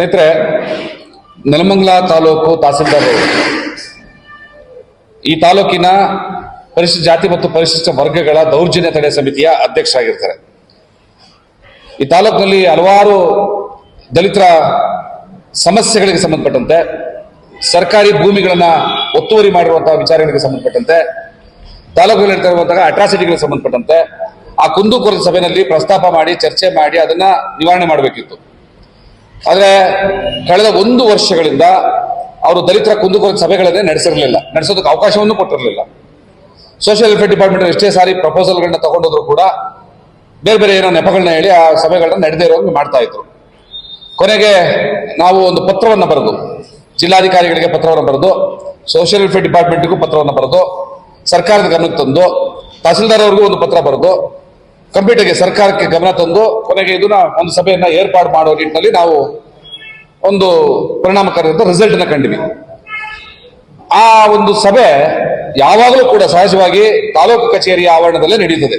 ಸ್ನೇಹಿತರೆ, ನೆಲಮಂಗಲ ತಾಲೂಕು ತಹಸೀಲ್ದಾರ್ ಈ ತಾಲೂಕಿನ ಪರಿಶಿಷ್ಟ ಜಾತಿ ಮತ್ತು ಪರಿಶಿಷ್ಟ ವರ್ಗಗಳ ದೌರ್ಜನ್ಯ ತಡೆ ಸಮಿತಿಯ ಅಧ್ಯಕ್ಷ ಆಗಿರ್ತಾರೆ ಈ ತಾಲೂಕಿನಲ್ಲಿ ಹಲವಾರು ದಲಿತರ ಸಮಸ್ಯೆಗಳಿಗೆ ಸಂಬಂಧಪಟ್ಟಂತೆ, ಸರ್ಕಾರಿ ಭೂಮಿಗಳನ್ನ ಒತ್ತುವರಿ ಮಾಡಿರುವಂತಹ ವಿಚಾರಗಳಿಗೆ ಸಂಬಂಧಪಟ್ಟಂತೆ ತಾಲೂಕುಗಳಲ್ಲಿ ಇರ್ತಕ್ಕಂತಹ ಅಟ್ರಾಸಿಟಿಗಳಿಗೆ ಸಂಬಂಧಪಟ್ಟಂತೆ, ಆ ಕುಂದುಕೊರತೆ ಸಭೆಯಲ್ಲಿ ಪ್ರಸ್ತಾಪ ಮಾಡಿ, ಚರ್ಚೆ ಮಾಡಿ, ಅದನ್ನ ನಿವಾರಣೆ ಮಾಡಬೇಕಿತ್ತು. ಆದ್ರೆ ಕಳೆದ ಒಂದು ವರ್ಷಗಳಿಂದ ಅವರು ದಲಿತರ ಕುಂದುಕೊರತೆ ಸಭೆಗಳನ್ನೇ ನಡೆಸಿರಲಿಲ್ಲ. ನಡೆಸೋದಕ್ಕೆ ಅವಕಾಶವನ್ನು ಕೊಟ್ಟಿರಲಿಲ್ಲ. ಸೋಷಿಯಲ್ ವೆಲ್ಫೇರ್ ಡಿಪಾರ್ಟ್ಮೆಂಟ್ ಎಷ್ಟೇ ಸಾರಿ ಪ್ರಪೋಸಲ್ಗಳನ್ನ ತಗೊಂಡೋದ್ರು ಕೂಡ ಬೇರೆ ಬೇರೆ ಏನೋ ನೆಪಗಳನ್ನ ಹೇಳಿ ಆ ಸಭೆಗಳನ್ನ ನಡೆದೇ ಇರೋಂಗೆ ಮಾಡ್ತಾ ಇದ್ರು. ಕೊನೆಗೆ ನಾವು ಒಂದು ಪತ್ರವನ್ನು ಬರೆದು, ಜಿಲ್ಲಾಧಿಕಾರಿಗಳಿಗೆ ಪತ್ರವನ್ನು ಬರೆದು ಸೋಷಿಯಲ್ ವೆಲ್ಫೇರ್ ಡಿಪಾರ್ಟ್ಮೆಂಟ್ಗೂ ಪತ್ರವನ್ನು ಬರೆದು, ಸರ್ಕಾರದ ಗಮನಕ್ಕೆ ತಂದು, ತಹಸೀಲ್ದಾರ್ ಅವ್ರಿಗೂ ಒಂದು ಪತ್ರ ಬರೆದು ಕಂಪ್ಯೂಟರ್ಗೆ ಸರ್ಕಾರಕ್ಕೆ ಗಮನ ತಂದು ಕೊನೆಗೆ ಇದನ್ನ ಒಂದು ಸಭೆಯನ್ನ ಏರ್ಪಾಡು ಮಾಡೋ ನಿಟ್ಟಿನಲ್ಲಿ ನಾವು ಒಂದು ಪರಿಣಾಮಕಾರಿಯಾದ ರಿಸಲ್ಟ್ ಅನ್ನ ಕಂಡಿವಿ. ಆ ಒಂದು ಸಭೆ ಯಾವಾಗಲೂ ಕೂಡ ಸಹಜವಾಗಿ ತಾಲೂಕು ಕಚೇರಿಯ ಆವರಣದಲ್ಲೇ ನಡೀತದೆ.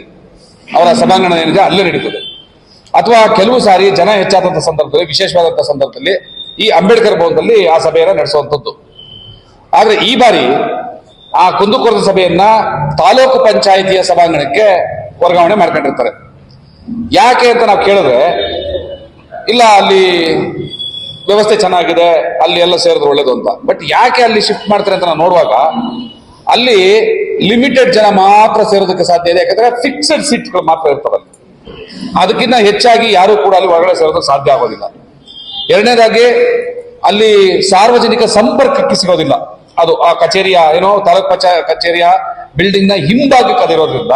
ಅವರ ಸಭಾಂಗಣ ಏನಿದೆ ಅಲ್ಲೇ ನಡೀತದೆ. ಅಥವಾ ಕೆಲವು ಸಾರಿ ಜನ ಹೆಚ್ಚಾದಂತಹ ಸಂದರ್ಭದಲ್ಲಿ ವಿಶೇಷವಾದಂತಹ ಸಂದರ್ಭದಲ್ಲಿ ಈ ಅಂಬೇಡ್ಕರ್ ಭವನದಲ್ಲಿ ಆ ಸಭೆಯನ್ನ ನಡೆಸುವಂಥದ್ದು. ಆದ್ರೆ ಈ ಬಾರಿ ಆ ಕುಂದುಕೊರತೆ ಸಭೆಯನ್ನ ತಾಲೂಕು ಪಂಚಾಯಿತಿಯ ಸಭಾಂಗಣಕ್ಕೆ ವರ್ಗಾವಣೆ ಮಾಡ್ಕೊಂಡಿರ್ತಾರೆ. ಯಾಕೆ ಅಂತ ನಾವು ಕೇಳಿದ್ರೆ, ಇಲ್ಲ, ಅಲ್ಲಿ ವ್ಯವಸ್ಥೆ ಚೆನ್ನಾಗಿದೆ, ಅಲ್ಲಿ ಎಲ್ಲ ಸೇರಿದ್ರೆ ಒಳ್ಳೇದು ಅಂತ. ಬಟ್ ಯಾಕೆ ಅಲ್ಲಿ ಶಿಫ್ಟ್ ಮಾಡ್ತಾರೆ ಅಂತ ನಾವು ನೋಡುವಾಗ, ಅಲ್ಲಿ ಲಿಮಿಟೆಡ್ ಜನ ಮಾತ್ರ ಸೇರೋದಕ್ಕೆ ಸಾಧ್ಯ ಇದೆ. ಯಾಕಂದ್ರೆ ಫಿಕ್ಸೆಡ್ ಸೀಟ್ಗಳು ಮಾತ್ರ ಇರ್ತವೆ ಅಲ್ಲಿ. ಅದಕ್ಕಿಂತ ಹೆಚ್ಚಾಗಿ ಯಾರು ಕೂಡ ಅಲ್ಲಿ ಹೊರಗಡೆ ಸೇರೋದಕ್ಕೆ ಸಾಧ್ಯ ಆಗೋದಿಲ್ಲ. ಎರಡನೇದಾಗಿ, ಅಲ್ಲಿ ಸಾರ್ವಜನಿಕ ಸಂಪರ್ಕಕ್ಕೆ ಸಿಗೋದಿಲ್ಲ. ಅದು ಆ ಕಚೇರಿಯ, ಏನೋ ತಾಲೂಕ್ ಕಚೇರಿಯ ಬಿಲ್ಡಿಂಗ್ನ ಹಿಂಭಾಗಕ್ಕೆ ಅದಿರೋದ್ರಿಂದ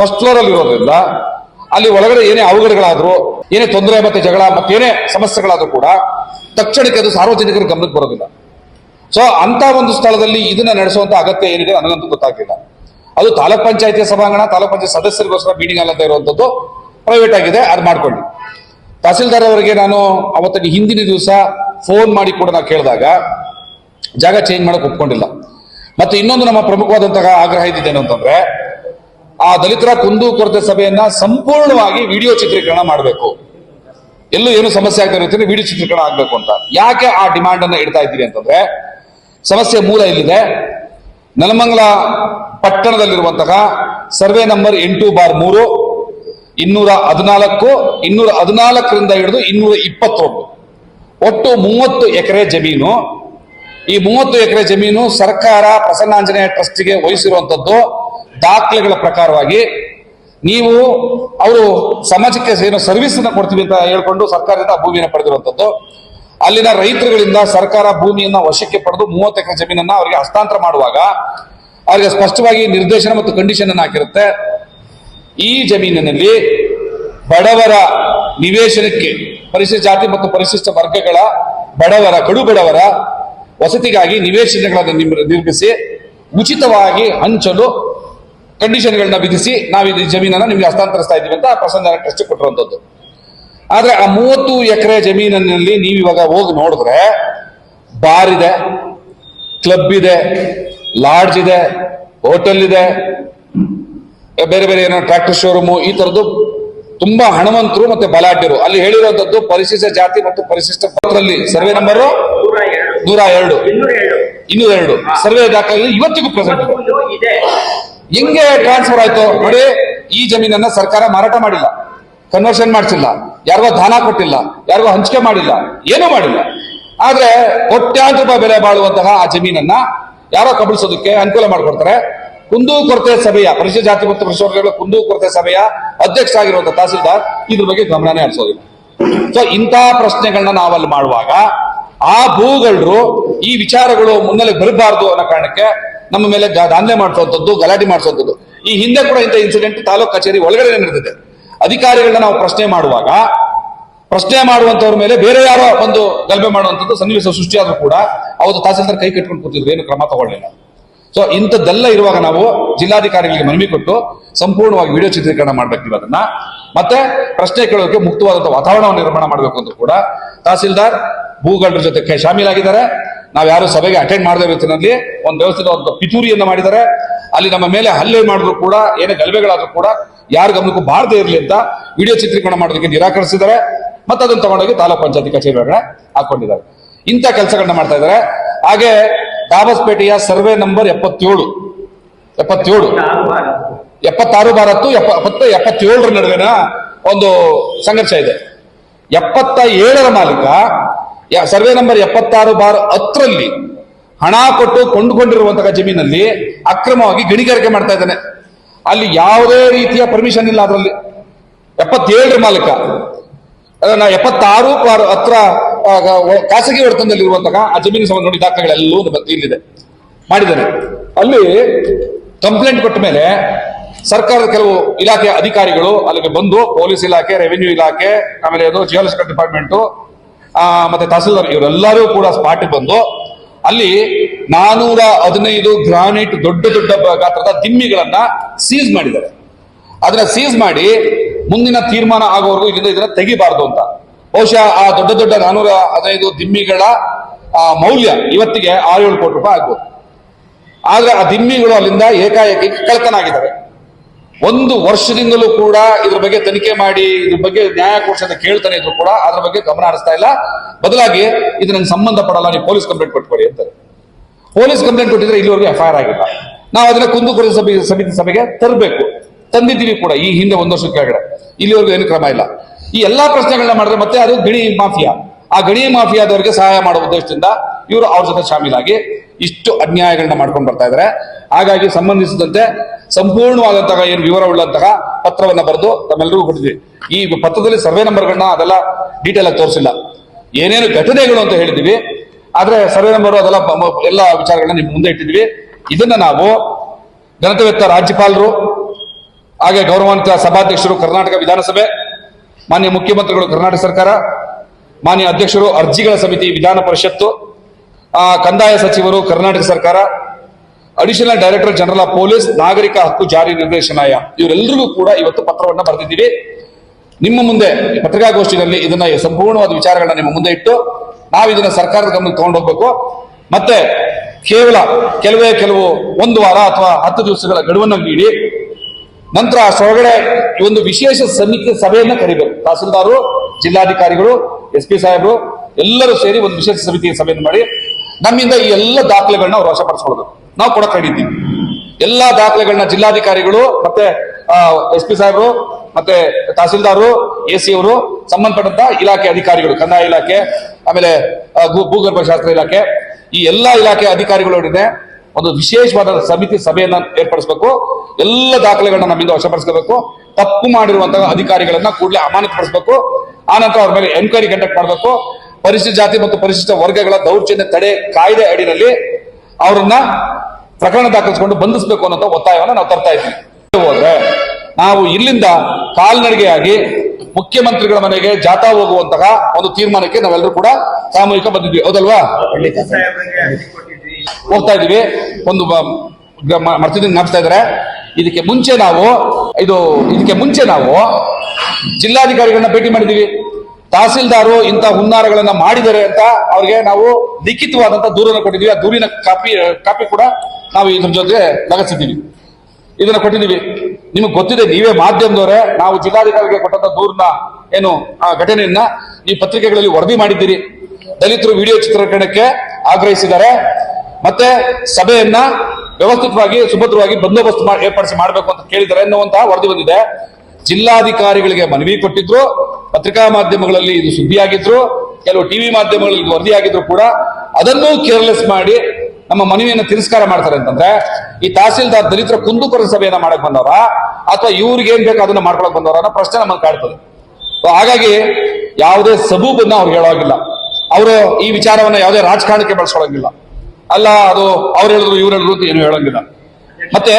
ಫಸ್ಟ್ ಫ್ಲೋರ್ ಅಲ್ಲಿ ಇರೋದ್ರಿಂದ ಅಲ್ಲಿ ಒಳಗಡೆ ಏನೇ ಅವಘಡಗಳಾದ್ರು, ಏನೇ ತೊಂದರೆ ಮತ್ತೆ ಜಗಳ ಮತ್ತೇನೇ ಸಮಸ್ಯೆಗಳಾದ್ರೂ ಕೂಡ ತಕ್ಷಣಕ್ಕೆ ಅದು ಸಾರ್ವಜನಿಕರ ಗಮನಕ್ಕೆ ಬರೋದಿಲ್ಲ. ಸೊ ಅಂತ ಒಂದು ಸ್ಥಳದಲ್ಲಿ ಇದನ್ನ ನಡೆಸುವಂತ ಅಗತ್ಯ ಏನಿದೆ ನನಗಂತೂ ಗೊತ್ತಾಗಿಲ್ಲ ಅದು ತಾಲೂಕ್ ಪಂಚಾಯತಿಯ ಸಭಾಂಗಣ, ತಾಲೂಕ್ ಪಂಚಾಯತ್ ಸದಸ್ಯರಿಗೋಸ್ಕರ ಮೀಟಿಂಗ್ ಅಲ್ಲದೆ ಇರುವಂತದ್ದು ಪ್ರೈವೇಟ್ ಆಗಿದೆ, ಅದು ಮಾಡ್ಕೊಳ್ಳಿ. ತಹಸೀಲ್ದಾರ್ ಅವರಿಗೆ ನಾನು ಅವತ್ತಿಗೆ ಹಿಂದಿನ ದಿವಸ ಫೋನ್ ಮಾಡಿ ಕೂಡ ನಾವು ಕೇಳಿದಾಗ ಜಾಗ ಚೇಂಜ್ ಮಾಡಕ್ ಒಪ್ಕೊಂಡಿಲ್ಲ. ಮತ್ತೆ ಇನ್ನೊಂದು ನಮ್ಮ ಪ್ರಮುಖವಾದಂತಹ ಆಗ್ರಹ ಇದ್ದಿದ್ದೇನು ಅಂತಂದ್ರೆ ಆ ದಲಿತರ ಕುಂದು ಕೊರತೆ ಸಭೆಯನ್ನ ಸಂಪೂರ್ಣವಾಗಿ ವಿಡಿಯೋ ಚಿತ್ರೀಕರಣ ಮಾಡಬೇಕು. ಎಲ್ಲೂ ಏನು ಸಮಸ್ಯೆ ಆಗ್ತಾ ಇರುತ್ತೆ ವಿಡಿಯೋ ಚಿತ್ರೀಕರಣ ಆಗ್ಬೇಕು ಅಂತ. ಯಾಕೆ ಆ ಡಿಮ್ಯಾಂಡ್ ಅನ್ನ ಇಡ್ತಾ ಇದ್ದೀರಿ ಅಂತಂದ್ರೆ, ಸಮಸ್ಯೆ ಮೂಲ ಇಲ್ಲಿದೆ. ನೆಲಮಂಗಲ ಪಟ್ಟಣದಲ್ಲಿರುವಂತಹ ಸರ್ವೆ ನಂಬರ್ ಎಂಟು ಬಾರ್ ಮೂರು, ಇನ್ನೂರ ಹದಿನಾಲ್ಕು, ಇನ್ನೂರ ಹದಿನಾಲ್ಕರಿಂದ ಹಿಡಿದು ಇನ್ನೂರ ಇಪ್ಪತ್ತೊಂದು. ಒಟ್ಟು ಮೂವತ್ತು ಎಕರೆ ಜಮೀನು. ಈ ಮೂವತ್ತು ಎಕರೆ ಜಮೀನು ಸರ್ಕಾರ ಪ್ರಸನ್ನಾಂಜನೇಯ ಟ್ರಸ್ಟ್ಗೆ ವಹಿಸಿರುವಂತದ್ದು. ದಾಖಲೆಗಳ ಪ್ರಕಾರವಾಗಿ ನೀವು ಅವರು ಸಮಾಜಕ್ಕೆ ಏನು ಸರ್ವಿಸ್ ಅನ್ನ ಕೊಡ್ತೀವಿ ಅಂತ ಹೇಳ್ಕೊಂಡು ಸರ್ಕಾರದಿಂದ ಭೂಮಿಯನ್ನು ಪಡೆದಿರುವಂತದ್ದು ಅಲ್ಲಿನ ರೈತರುಗಳಿಂದ ಸರ್ಕಾರ ಭೂಮಿಯನ್ನ ವಶಕ್ಕೆ ಪಡೆದು ಮೂವತ್ತು ಎಕರೆ ಜಮೀನನ್ನ ಅವರಿಗೆ ಹಸ್ತಾಂತರ ಮಾಡುವಾಗ ಅವರಿಗೆ ಸ್ಪಷ್ಟವಾಗಿ ನಿರ್ದೇಶನ ಮತ್ತು ಕಂಡೀಷನ್ ಅನ್ನು ಹಾಕಿರುತ್ತೆ. ಈ ಜಮೀನಿನಲ್ಲಿ ಬಡವರ ನಿವೇಶನಕ್ಕೆ ಪರಿಶಿಷ್ಟ ಜಾತಿ ಮತ್ತು ಪರಿಶಿಷ್ಟ ವರ್ಗಗಳ ಬಡವರ, ಕಡು ಬಡವರ ವಸತಿಗಾಗಿ ನಿವೇಶನಗಳನ್ನು ನಿರ್ಮಿಸಿ ಉಚಿತವಾಗಿ ಹಂಚಲು ಕಂಡೀಷನ್ಗಳನ್ನ ವಿಧಿಸಿ ನಾವು ಈ ಜಮೀನನ್ನ ನಿಮಗೆ ಹಸ್ತಾಂತರಿಸ್ತಾ ಇದ್ದೀವಿ ಅಂತ ಪ್ರಸನ್ನ ಟ್ರಸ್ಟ್ ಕೊಟ್ಟಿರುವಂತದ್ದು ಆದರೆ ಆ ಮೂವತ್ತು ಎಕರೆ ಜಮೀನಿನಲ್ಲಿ ನೀವು ಇವಾಗ ಹೋಗಿ ನೋಡಿದ್ರೆ ಬಾರ್ ಇದೆ ಕ್ಲಬ್ ಇದೆ ಲಾಡ್ಜ್ ಇದೆ ಹೋಟೆಲ್ ಇದೆ ಬೇರೆ ಬೇರೆ ಏನೋ ಟ್ರಾಕ್ಟರ್ ಶೋರೂಮು ಈ ಥರದ್ದು ತುಂಬಾ ಹಣವಂತರು ಮತ್ತೆ ಬಲಾಢ್ಯರು. ಅಲ್ಲಿ ಹೇಳಿರುವಂತದ್ದು ಪರಿಶಿಷ್ಟ ಜಾತಿ ಮತ್ತು ಪರಿಶಿಷ್ಟ ಪತ್ರದಲ್ಲಿ ಸರ್ವೆ ನಂಬರ್ ನೂರ ಎರಡು. ಇನ್ನೂರ ಎರಡು. ಸರ್ವೆ ದಾಖಲೆ ಇವತ್ತಿಗೂ ಪ್ರೆಸೆಂಟ್ ಇದೆ. ಹೆಂಗೆ ಟ್ರಾನ್ಸ್ಫರ್ ಆಯ್ತು. ನೋಡಿ, ಈ ಜಮೀನನ್ನ ಸರ್ಕಾರ ಮಾರಾಟ ಮಾಡಿಲ್ಲ. ಕನ್ವರ್ಷನ್ ಮಾಡಿಸಿಲ್ಲ. ಯಾರಿಗೋ ದಾನ ಕೊಟ್ಟಿಲ್ಲ. ಯಾರಿಗೋ ಹಂಚಿಕೆ ಮಾಡಿಲ್ಲ. ಏನೂ ಮಾಡಿಲ್ಲ. ಆದ್ರೆ ಕೋಟ್ಯಾಂತರ ರೂಪಾಯಿ ಬೆಲೆ ಬಾಳುವಂತಹ ಆ ಜಮೀನನ್ನ ಯಾರೋ ಕಬಳಿಸೋದಕ್ಕೆ ಅನುಕೂಲ ಮಾಡಿಕೊಡ್ತಾರೆ. ಕುಂದು ಕೊರತೆ ಸಭೆಯ ಪರಿಶಿಷ್ಟ ಜಾತಿ ಮತ್ತು ಪರಿಶೋಧನೆಗಳ ಕುಂದು ಕೊರತೆ ಸಭೆಯ ಅಧ್ಯಕ್ಷ ಆಗಿರುವಂತಹ ತಹಸೀಲ್ದಾರ್ ಇದ್ರ ಬಗ್ಗೆ ಗಮನನೇ ಹರಿಸೋದಿಲ್ಲ. ಸೊ ಇಂತಹ ಪ್ರಶ್ನೆಗಳನ್ನ ನಾವಲ್ಲಿ ಮಾಡುವಾಗ ಆ ಭೂಗಳರು ಈ ವಿಚಾರಗಳು ಮುನ್ನೆಲೆ ಬರಬಾರದು ಅನ್ನೋ ಕಾರಣಕ್ಕೆ ನಮ್ಮ ಮೇಲೆ ದಾಂಧಲೆ ಮಾಡಿಸುವಂಥದ್ದು ಗಲಾಟೆ ಮಾಡಿಸುವಂಥದ್ದು ಈ ಹಿಂದೆ ಕೂಡ ಇಂಥ ಇನ್ಸಿಡೆಂಟ್ ತಾಲೂಕು ಕಚೇರಿ ಒಳಗಡೆ ನಡೆದಿದೆ. ಅಧಿಕಾರಿಗಳನ್ನ ನಾವು ಪ್ರಶ್ನೆ ಮಾಡುವಾಗ, ಪ್ರಶ್ನೆ ಮಾಡುವಂತವ್ರ ಮೇಲೆ ಬೇರೆ ಯಾರೋ ಒಂದು ಗಲಭೆ ಮಾಡುವಂಥದ್ದು ಸನ್ನಿವೇಶ ಸೃಷ್ಟಿಯಾದ್ರೂ ಕೂಡ ಅವತ್ತು ತಹಸೀಲ್ದಾರ್ ಕೈ ಕಟ್ಕೊಂಡು ಕೂತಿದ್ರು, ಏನು ಕ್ರಮ ತಗೊಳ್ಳಿಲ್ಲ. ಸೊ ಇಂಥದ್ದೆಲ್ಲ ಇರುವಾಗ ನಾವು ಜಿಲ್ಲಾಧಿಕಾರಿಗಳಿಗೆ ಮನವಿ ಕೊಟ್ಟು ಸಂಪೂರ್ಣವಾಗಿ ವಿಡಿಯೋ ಚಿತ್ರೀಕರಣ ಮಾಡಬೇಕು ಅದನ್ನ ಮತ್ತೆ ಪ್ರಶ್ನೆ ಕೇಳೋಕೆ ಮುಕ್ತವಾದಂತಹ ವಾತಾವರಣವನ್ನು ನಿರ್ಮಾಣ ಮಾಡಬೇಕು ಅಂತ ಕೂಡ ತಹಸೀಲ್ದಾರ್ ಭೂಗಳರ ಜೊತೆ ಶಾಮೀಲಾಗಿದ್ದಾರೆ. ನಾವು ಯಾರು ಸಭೆಗೆ ಅಟೆಂಡ್ ಮಾಡದ ರೀತಿಯಲ್ಲಿ ಒಂದು ವ್ಯವಸ್ಥಿತ ಒಂದು ಪಿತೂರಿಯನ್ನು ಮಾಡಿದ್ದಾರೆ ಅಲ್ಲಿ ನಮ್ಮ ಮೇಲೆ ಹಲ್ಲೆ ಮಾಡಿದ್ರು ಕೂಡ, ಏನೇ ಗಲಭೆಗಳಾದ್ರೂ ಕೂಡ ಯಾರ ಗಮನಕ್ಕೂ ಬಾರದೆ ಇರಲಿ ಅಂತ ವಿಡಿಯೋ ಚಿತ್ರೀಕರಣ ಮಾಡೋದಕ್ಕೆ ನಿರಾಕರಿಸಿದ್ದಾರೆ. ಮತ್ತೆ ಅದನ್ನು ತಗೊಂಡೋಗಿ ತಾಲೂಕ್ ಪಂಚಾಯತಿ ಕಚೇರಿ ಒಳಗಡೆ ಹಾಕೊಂಡಿದ್ದಾರೆ. ಇಂಥ ಕೆಲಸಗಳನ್ನ ಮಾಡ್ತಾ ಇದ್ದಾರೆ. ಹಾಗೆ ದಾಬಸ್ಪೇಟೆಯ ಸರ್ವೆ ನಂಬರ್ ಎಪ್ಪತ್ತೇಳು. ಎಪ್ಪತ್ತೇಳು. ಎಪ್ಪತ್ತಾರು ಭಾರತ್ತು ಎಪ್ಪತ್ತು ಎಪ್ಪತ್ತೇಳರ ನಡುವಿನ ಒಂದು ಸಂಘರ್ಷ ಇದೆ. ಎಪ್ಪತ್ತ ಏಳರ ಮಾಲೀಕ ಯ- ಸರ್ವೆ ನಂಬರ್ ಎಪ್ಪತ್ತಾರು ಬಾರ್ ಹತ್ತರಲ್ಲಿ ಹಣ ಕೊಟ್ಟು ಕೊಂಡುಕೊಂಡಿರುವಂತಹ ಜಮೀನಲ್ಲಿ ಅಕ್ರಮವಾಗಿ ಗಣಿಗಾರಿಕೆ ಮಾಡ್ತಾ ಇದ್ದಾನೆ. ಅಲ್ಲಿ ಯಾವುದೇ ರೀತಿಯ ಪರ್ಮಿಷನ್ ಇಲ್ಲ ಅದರಲ್ಲಿ. ಎಪ್ಪತ್ತೇಳರ ಮಾಲೀಕ. ಅದನ್ನ ಎಪ್ಪತ್ತಾರು ಬಾರ್ ಹತ್ರ ಖಾಸಗಿ ಒಡೆತನದಲ್ಲಿರುವಂತಹ ಆ ಜಮೀನು ಸಂಬಂಧ ನೋಡಿ ದಾಖಲೆಗಳೆಲ್ಲೂ ಇಲ್ಲಿದೆ. ಮಾಡಿದ್ದಾರೆ. ಅಲ್ಲಿ ಕಂಪ್ಲೇಂಟ್ ಕೊಟ್ಟ ಮೇಲೆ ಸರ್ಕಾರದ ಕೆಲವು ಇಲಾಖೆ ಅಧಿಕಾರಿಗಳು ಅಲ್ಲಿಗೆ ಬಂದು, ಪೊಲೀಸ್ ಇಲಾಖೆ ರೆವಿನ್ಯೂ ಇಲಾಖೆ, ಆಮೇಲೆ ಜಿಯೋಲಜಿಕಲ್ ಡಿಪಾರ್ಟ್ಮೆಂಟ್ ಮತ್ತೆ ತಹಸೀಲ್ದಾರ್ ಇವರೆಲ್ಲರೂ ಕೂಡ ಸ್ಪಾಟ್ಗೆ ಬಂದು ಅಲ್ಲಿ ನಾನೂರ ಹದಿನೈದು ಗ್ರಾನೈಟ್ ದೊಡ್ಡ ದೊಡ್ಡ ಗಾತ್ರದ ದಿಮ್ಮಿಗಳನ್ನ ಸೀಸ್ ಮಾಡಿದ್ದಾರೆ. ಅದನ್ನ ಸೀಸ್ ಮಾಡಿ ಮುಂದಿನ ತೀರ್ಮಾನ ಆಗೋವರೆಗೂ ಇದರಿಂದ ಇದನ್ನ ತೆಗಿಬಾರ್ದು ಅಂತ. ಬಹುಶಃ ಆ ದೊಡ್ಡ ದೊಡ್ಡ ನಾನೂರ ಹದಿನೈದು ದಿಮ್ಮಿಗಳ ಮೌಲ್ಯ ಇವತ್ತಿಗೆ ಆರು ಏಳು ಕೋಟಿ ರೂಪಾಯಿ ಆಗ್ಬೋದು. ಆದ್ರೆ ಆ ದಿಮ್ಮಿಗಳು ಅಲ್ಲಿಂದ ಏಕಾಏಕಿ ಕಳ್ತನ ಆಗಿದ್ದಾರೆ ಒಂದು ವರ್ಷದಿಂದಲೂ ಕೂಡ ಇದ್ರ ಬಗ್ಗೆ ತನಿಖೆ ಮಾಡಿ, ಇದ್ರ ಬಗ್ಗೆ ನ್ಯಾಯ ಅಂತ ಕೇಳ್ತಾನೆ ಇದ್ರು ಕೂಡ ಅದ್ರ ಬಗ್ಗೆ ಗಮನ ಹರಿಸ್ತಾ ಇಲ್ಲ. ಬದಲಾಗಿ ಇದು ನಂಗೆ ಸಂಬಂಧ ಪಡಲ್ಲ, ನೀವು ಪೊಲೀಸ್ ಕಂಪ್ಲೇಂಟ್ ಕೊಟ್ಕೊಡಿ ಅಂತಾರೆ. ಪೊಲೀಸ್ ಕಂಪ್ಲೇಂಟ್ ಕೊಟ್ಟಿದ್ರೆ ಇಲ್ಲಿವರೆಗೆ ಎಫ್ ಐ ಆರ್ ಆಗಿಲ್ಲ. ನಾವು ಅದನ್ನ ಕುಂದುಕೊರೆ ಸಭೆ, ಸಮಿತಿ ಸಭೆಗೆ ತರಬೇಕು. ತಂದಿದ್ದೀವಿ ಕೂಡ ಈ ಹಿಂದೆ ಒಂದು ವರ್ಷದ ಕೆಳಗಡೆ. ಇಲ್ಲಿವರೆಗೂ ಏನು ಕ್ರಮ ಇಲ್ಲ. ಈ ಎಲ್ಲಾ ಪ್ರಶ್ನೆಗಳನ್ನ ಮಾಡಿದ್ರೆ ಮತ್ತೆ ಅದು ಗಣಿ ಮಾಫಿಯಾ. ಆ ಗಣಿ ಮಾಫಿಯಾದವರಿಗೆ ಸಹಾಯ ಮಾಡುವ ಉದ್ದೇಶದಿಂದ ಇವರು ಅವ್ರ ಜೊತೆ ಶಾಮೀಲಾಗಿ ಇಷ್ಟು ಅನ್ಯಾಯಗಳನ್ನ ಮಾಡ್ಕೊಂಡು ಬರ್ತಾ ಇದ್ದಾರೆ ಹಾಗಾಗಿ ಸಂಬಂಧಿಸಿದಂತೆ ಸಂಪೂರ್ಣವಾದಂತಹ ಏನು ವಿವರವುಳ್ಳಂತಹ ಪತ್ರವನ್ನ ಬರೆದು ತಮ್ಮೆಲ್ಲರಿಗೂ ಕೊಟ್ಟಿದ್ವಿ. ಈ ಪತ್ರದಲ್ಲಿ ಸರ್ವೆ ನಂಬರ್ಗಳನ್ನ ಅದೆಲ್ಲ ಡೀಟೇಲ್ ಆಗಿ ತೋರಿಸಿಲ್ಲ. ಏನೇನು ಘಟನೆಗಳು ಅಂತ ಹೇಳಿದ್ವಿ ಆದ್ರೆ ಸರ್ವೆ ನಂಬರ್ ಅದೆಲ್ಲ ಎಲ್ಲ ವಿಚಾರಗಳನ್ನ ನಿಮ್ ಮುಂದೆ ಇಟ್ಟಿದ್ವಿ ಇದನ್ನ ನಾವು ಘನತೆವೆತ್ತ ರಾಜ್ಯಪಾಲರು, ಹಾಗೆ ಗೌರವಾನ್ವಿತ ಸಭಾಧ್ಯಕ್ಷರು ಕರ್ನಾಟಕ ವಿಧಾನಸಭೆ, ಮಾನ್ಯ ಮುಖ್ಯಮಂತ್ರಿಗಳು ಕರ್ನಾಟಕ ಸರ್ಕಾರ, ಮಾನ್ಯ ಅಧ್ಯಕ್ಷರು ಅರ್ಜಿಗಳ ಸಮಿತಿ ವಿಧಾನ ಪರಿಷತ್ತು ಕಂದಾಯ ಸಚಿವರು ಕರ್ನಾಟಕ ಸರ್ಕಾರ additional director general of police ನಾಗರಿಕ ಹಕ್ಕು ಜಾರಿ ನಿರ್ದೇಶನಾಲಯ ಇವರೆಲ್ಲರಿಗೂ ಕೂಡ ಇವತ್ತು ಪತ್ರವನ್ನು ಬರೆದಿದ್ದೀವಿ. ನಿಮ್ಮ ಮುಂದೆ ಪತ್ರಿಕಾಗೋಷ್ಠಿಯಲ್ಲಿ ಇದನ್ನ ಸಂಪೂರ್ಣವಾದ ವಿಚಾರಗಳನ್ನ ನಿಮ್ಮ ಮುಂದೆ ಇಟ್ಟು ನಾವು ಇದನ್ನ ಸರ್ಕಾರದ ಗಮನಕ್ಕೆ ತಗೊಂಡೋಗ್ಬೇಕು ಮತ್ತೆ ಕೇವಲ ಕೆಲವೇ ಕೆಲವು ಒಂದು ವಾರ ಅಥವಾ ಹತ್ತು ದಿವಸಗಳ ಗಡುವನ್ನು ನೀಡಿ, ನಂತರ ಸೊರಗಡೆ ಈ ಒಂದು ವಿಶೇಷ ಸಮಿತಿ ಸಭೆಯನ್ನು ಕರಿಬೇಕು. ತಹಸೀಲ್ದಾರರು ಜಿಲ್ಲಾಧಿಕಾರಿಗಳು, ಎಸ್ ಪಿ ಸಾಹೇಬರು, ಎಲ್ಲರೂ ಸೇರಿ ಒಂದು ವಿಶೇಷ ಸಮಿತಿ ಸಭೆಯನ್ನು ಮಾಡಿ ನಮ್ಮಿಂದ ಈ ಎಲ್ಲ ದಾಖಲೆಗಳನ್ನ ಅವ್ರು ವಶಪಡಿಸ್ಕೊಳ್ಳೋದು. ನಾವು ಕೊಡಕ್ ಕಂಡಿದ್ದೀವಿ ಎಲ್ಲಾ ದಾಖಲೆಗಳನ್ನ ಜಿಲ್ಲಾಧಿಕಾರಿಗಳು, ಮತ್ತೆ ಎಸ್ ಪಿ ಸಾಹೇಬರು, ಮತ್ತೆ ತಹಸೀಲ್ದಾರು ಎ ಸಿ ಅವರು ಸಂಬಂಧಪಟ್ಟಂತ ಇಲಾಖೆ ಅಧಿಕಾರಿಗಳು, ಕಂದಾಯ ಇಲಾಖೆ, ಆಮೇಲೆ ಭೂಗರ್ಭ ಶಾಸ್ತ್ರ ಇಲಾಖೆ, ಈ ಎಲ್ಲಾ ಇಲಾಖೆ ಅಧಿಕಾರಿಗಳೊಡನೆ ಒಂದು ವಿಶೇಷವಾದ ಸಮಿತಿ ಸಭೆಯನ್ನ ಏರ್ಪಡಿಸಬೇಕು. ಎಲ್ಲ ದಾಖಲೆಗಳನ್ನ ನಮ್ಮಿಂದ ವಶಪಡಿಸಬೇಕು ತಪ್ಪು ಮಾಡಿರುವಂತಹ ಅಧಿಕಾರಿಗಳನ್ನ ಕೂಡಲೇ ಅಮಾನತುಪಡಿಸಬೇಕು. ಆನಂತರ ಅವ್ರ ಮೇಲೆ ಎನ್ಕ್ವೈರಿ ಕಂಡಕ್ಟ್ ಮಾಡಬೇಕು. ಪರಿಶಿಷ್ಟ ಜಾತಿ ಮತ್ತು ಪರಿಶಿಷ್ಟ ವರ್ಗಗಳ ದೌರ್ಜನ್ಯ ತಡೆ ಕಾಯ್ದೆ ಅಡಿನಲ್ಲಿ ಅವರನ್ನ ಪ್ರಕರಣ ದಾಖಲಿಸಿಕೊಂಡು ಬಂಧಿಸಬೇಕು ಅನ್ನೋ ಒತ್ತಾಯವನ್ನು ನಾವು ತರ್ತಾ ಇದ್ದೀವಿ. ನಾವು ಇಲ್ಲಿಂದ ಕಾಲ್ನಡಿಗೆಯಾಗಿ ಮುಖ್ಯಮಂತ್ರಿಗಳ ಮನೆಗೆ ಜಾಥಾ ಹೋಗುವಂತಹ ಒಂದು ತೀರ್ಮಾನಕ್ಕೆ ನಾವೆಲ್ಲರೂ ಕೂಡ ಸಾಮೂಹಿಕ ಬಂದಿದ್ವಿ ಹೌದಲ್ವಾ? ಹೋಗ್ತಾ ಇದೀವಿ ಒಂದು ಮರ್ತಿದ್ದೀನಿ ಜ್ಞಾಪಿಸ್ತಾ ಇದಾರೆ ಇದಕ್ಕೆ ಮುಂಚೆ ನಾವು, ಇದು, ಇದಕ್ಕೆ ಮುಂಚೆ ನಾವು ಜಿಲ್ಲಾಧಿಕಾರಿಗಳನ್ನ ಭೇಟಿ ಮಾಡಿದೀವಿ ತಹಸೀಲ್ದಾರು ಇಂಥ ಹುನ್ನಾರಗಳನ್ನ ಮಾಡಿದ್ದಾರೆ ಅಂತ ಅವ್ರಿಗೆ ನಾವು ಲಿಖಿತವಾದಂತ ದೂರನ್ನು ಕೊಟ್ಟಿದ್ವಿ ಆ ದೂರಿನ ಕಾಪಿ ಕಾಪಿ ಕೂಡ ನಾವು ಇದ್ರ ಜೊತೆ ಲಗಸಿದ್ದೀವಿ ಇದನ್ನ ಕೊಟ್ಟಿದ್ದೀವಿ. ನಿಮಗೆ ಗೊತ್ತಿದೆ, ನೀವೇ ಮಾಧ್ಯಮದವರೇ, ನಾವು ಜಿಲ್ಲಾಧಿಕಾರಿಗೆ ಕೊಟ್ಟಂತ ದೂರನ್ನ ಏನು, ಆ ಘಟನೆಯನ್ನ ಈ ಪತ್ರಿಕೆಗಳಲ್ಲಿ ವರದಿ ಮಾಡಿದ್ದೀರಿ. ದಲಿತರು ವಿಡಿಯೋ ಚಿತ್ರೀಕರಣಕ್ಕೆ ಆಗ್ರಹಿಸಿದ್ದಾರೆ. ಮತ್ತೆ ಸಭೆಯನ್ನ ವ್ಯವಸ್ಥಿತವಾಗಿ, ಸುಭದ್ರವಾಗಿ ಬಂದೋಬಸ್ತ್ ಏರ್ಪಡಿಸಿ ಮಾಡಬೇಕು ಅಂತ ಕೇಳಿದ್ದಾರೆ ಎನ್ನುವಂತಹ ವರದಿ ಬಂದಿದೆ. ಜಿಲ್ಲಾಧಿಕಾರಿಗಳಿಗೆ ಮನವಿ ಕೊಟ್ಟಿದ್ರು. ಪತ್ರಿಕಾ ಮಾಧ್ಯಮಗಳಲ್ಲಿ ಇದು ಸುದ್ದಿಯಾಗಿದ್ರು, ಕೆಲವು ಟಿವಿ ಮಾಧ್ಯಮಗಳಲ್ಲಿ ವರದಿಯಾಗಿದ್ರು ಕೂಡ, ಅದನ್ನೂ ಕೇರ್ಲೆಸ್ ಮಾಡಿ ನಮ್ಮ ಮನವಿಯನ್ನು ತಿರಸ್ಕಾರ ಮಾಡ್ತಾರೆ ಅಂತಂದ್ರೆ, ಈ ತಹಸೀಲ್ದಾರ್ ದಲಿತರ ಕುಂದುಕೊರ ಸಭೆಯನ್ನ ಮಾಡಕ್ ಬಂದವರ ಅಥವಾ ಇವ್ರಿಗೆ ಏನ್ ಬೇಕು ಅದನ್ನ ಮಾಡ್ಕೊಳಕ್ ಬಂದವರ ಅನ್ನೋ ಪ್ರಶ್ನೆ ನಮ್ಮನ್ನು ಕಾಡ್ತದೆ. ಹಾಗಾಗಿ ಯಾವುದೇ ಸಬೂಬನ್ನ ಅವ್ರು ಹೇಳೋಗಿಲ್ಲ ಅವರು ಈ ವಿಚಾರವನ್ನ ಯಾವುದೇ ರಾಜಕಾರಣಕ್ಕೆ ಬಳಸ್ಕೊಳಂಗಿಲ್ಲ. ಅಲ್ಲ, ಅದು ಅವ್ರು ಹೇಳಿದ್ರು, ಇವ್ರು ಹೇಳಿದ್ರು ಅಂತ ಏನು ಹೇಳಂಗಿಲ್ಲ. ಮತ್ತೆ,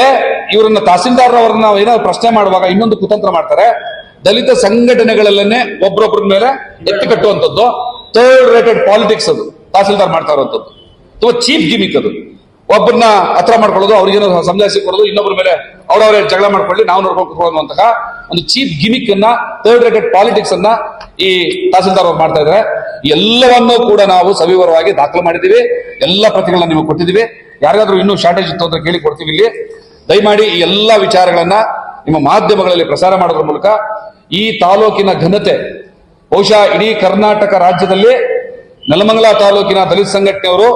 ಇವರನ್ನ ತಹಸೀಲ್ದಾರ್ ಅವರನ್ನ ಏನಾದ್ರು ಪ್ರಶ್ನೆ ಮಾಡುವಾಗ ಇನ್ನೊಂದು ಕುತಂತ್ರ ಮಾಡ್ತಾರೆ ದಲಿತ ಸಂಘಟನೆಗಳಲ್ಲೇ ಒಬ್ರೊಬ್ರ ಮೇಲೆ ಎತ್ತಿ ಕಟ್ಟುವಂಥದ್ದು. ಥರ್ಡ್ ರೇಟೆಡ್ ಪಾಲಿಟಿಕ್ಸ್ ಅದು, ತಹಸೀಲ್ದಾರ್ ಮಾಡ್ತಾ ಇರುವಂಥದ್ದು. ತುಂಬಾ ಚೀಪ್ ಗಿಮಿಕ್ ಅದು. ಒಬ್ಬರನ್ನ ಹತ್ರ ಮಾಡ್ಕೊಳ್ಳೋದು, ಅವ್ರಿಗೇನು ಸಮಜಾಯಿಸಿ ಕೊಡೋದು ಇನ್ನೊಬ್ಬರ ಮೇಲೆ ಅವರವರೇ ಜಗಳ ಮಾಡ್ಕೊಳ್ಳಿ, ನಾವು ನೋಡ್ಕೊಂಡು ಅನ್ನುವಂತಹ ಒಂದು ಚೀಪ್ ಗಿಮಿಕ್ ಅನ್ನ ಥರ್ಡ್ ರೇಟೆಡ್ ಪಾಲಿಟಿಕ್ಸ್ ಅನ್ನ ಈ ತಹಸೀಲ್ದಾರ್ ಅವ್ರು ಮಾಡ್ತಾ ಇದ್ದಾರೆ. ಎಲ್ಲವನ್ನೂ ಕೂಡ ನಾವು ಸವಿವರವಾಗಿ ದಾಖಲು ಮಾಡಿದ್ದೀವಿ. ಎಲ್ಲ ಪ್ರತಿಗಳನ್ನ ನಿಮಗೆ ಕೊಟ್ಟಿದ್ದೀವಿ. ಯಾರಿಗಾದ್ರೂ ಇನ್ನೂ ಶಾರ್ಟೇಜ್ ಇತ್ತು ಅಂತ ಕೇಳಿ ಕೊಡ್ತೀವಿ ಇಲ್ಲಿ. ದಯಮಾಡಿ ಈ ಎಲ್ಲ ವಿಚಾರಗಳನ್ನ ನಿಮ್ಮ ಮಾಧ್ಯಮಗಳಲ್ಲಿ ಪ್ರಸಾರ ಮಾಡೋದ್ರ ಮೂಲಕ ಈ ತಾಲೂಕಿನ ಘನತೆ, ಬಹುಶಃ ಇಡೀ ಕರ್ನಾಟಕ ರಾಜ್ಯದಲ್ಲಿ ನೆಲಮಂಗಲ ತಾಲೂಕಿನ ದಲಿತ ಸಂಘಟನೆಯವರು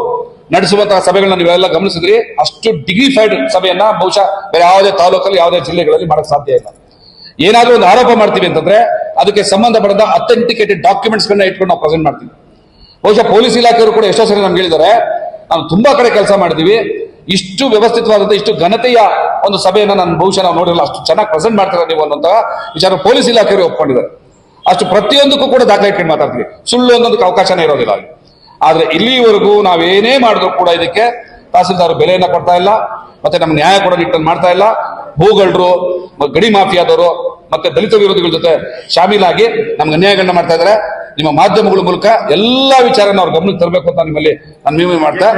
ನಡೆಸುವಂತಹ ಸಭೆಗಳನ್ನ ನೀವೆಲ್ಲ ಗಮನಿಸಿದ್ರಿ. ಅಷ್ಟು ಡಿಗ್ನಿಫೈಡ್ ಸಭೆಯನ್ನ ಬಹುಶಃ ಬೇರೆ ಯಾವುದೇ ತಾಲೂಕಲ್ಲಿ, ಯಾವುದೇ ಜಿಲ್ಲೆಗಳಲ್ಲಿ ಮಾಡಕ್ ಸಾಧ್ಯ ಇಲ್ಲ. ಏನಾದ್ರೂ ಒಂದು ಆರೋಪ ಮಾಡ್ತೀವಿ ಅಂತಂದ್ರೆ ಅದಕ್ಕೆ ಸಂಬಂಧಪಟ್ಟ ಅಥೆಂಟಿಕೇಟೆಡ್ ಡಾಕ್ಯುಮೆಂಟ್ಸ್ ಗಳನ್ನ ಇಟ್ಕೊಂಡು ನಾವು ಪ್ರೆಸೆಂಟ್ ಮಾಡ್ತೀವಿ. ಬಹುಶಃ ಪೊಲೀಸ್ ಇಲಾಖೆಯವರು ಕೂಡ ಎಷ್ಟೋ ಸರಿ ನಮ್ಗೆ ಹೇಳಿದ್ದಾರೆ. ನಾವು ತುಂಬಾ ಕಡೆ ಕೆಲಸ ಮಾಡಿದೀವಿ ಇಷ್ಟು ವ್ಯವಸ್ಥಿತವಾದಂತ, ಇಷ್ಟು ಘನತೆಯ ಒಂದು ಸಭೆಯನ್ನು ನಾನು ಬಹುಶಃ ನಾವು ನೋಡಿರಲ್ಲ, ಅಷ್ಟು ಚೆನ್ನಾಗಿ ಪ್ರೆಸೆಂಟ್ ಮಾಡ್ತಾರೆ ನೀವು ಅನ್ನುವಂತಹ ವಿಚಾರ ಪೊಲೀಸ್ ಇಲಾಖೆಯವರು ಒಪ್ಕೊಂಡಿದ್ದಾರೆ. ಅಷ್ಟು ಪ್ರತಿಯೊಂದಕ್ಕೂ ಕೂಡ ದಾಖಲೆ ಇಟ್ಕೊಂಡು ಮಾತಾಡ್ತೀವಿ. ಸುಳ್ಳು ಅನ್ನೋದಕ್ಕೆ ಅವಕಾಶನೇ ಇರೋದಿಲ್ಲ ಅಲ್ಲಿ. ಆದ್ರೆ ಇಲ್ಲಿವರೆಗೂ ನಾವೇನೇ ಮಾಡಿದ್ರು ಕೂಡ ಇದಕ್ಕೆ ತಹಸೀಲ್ದಾರ್ ಬೆಲೆಯನ್ನ ಕೊಡ್ತಾ ಇಲ್ಲ, ಮತ್ತೆ ನಮ್ಮ ನ್ಯಾಯ ಕೂಡ ನಿಟ್ಟನ್ನು ಮಾಡ್ತಾ ಇಲ್ಲ. ಭೂಗಳರು ಗಡಿ ಮಾಫಿಯಾದವರು, ಮತ್ತೆ ದಲಿತ ವಿರೋಧಿಗಳ ಜೊತೆ ಶಾಮೀಲಾಗಿ ನಮ್ಗೆ ಅನ್ಯಾಯಗಳನ್ನ ಮಾಡ್ತಾ ಇದ್ದಾರೆ. ನಿಮ್ಮ ಮಾಧ್ಯಮಗಳ ಮೂಲಕ ಎಲ್ಲಾ ವಿಚಾರನ ಅವ್ರ ಗಮನಕ್ಕೆ ತರಬೇಕು ಅಂತ ನಿಮ್ಮಲ್ಲಿ ನಾನು ಮೀಮೆ ಮಾಡ್ತಾ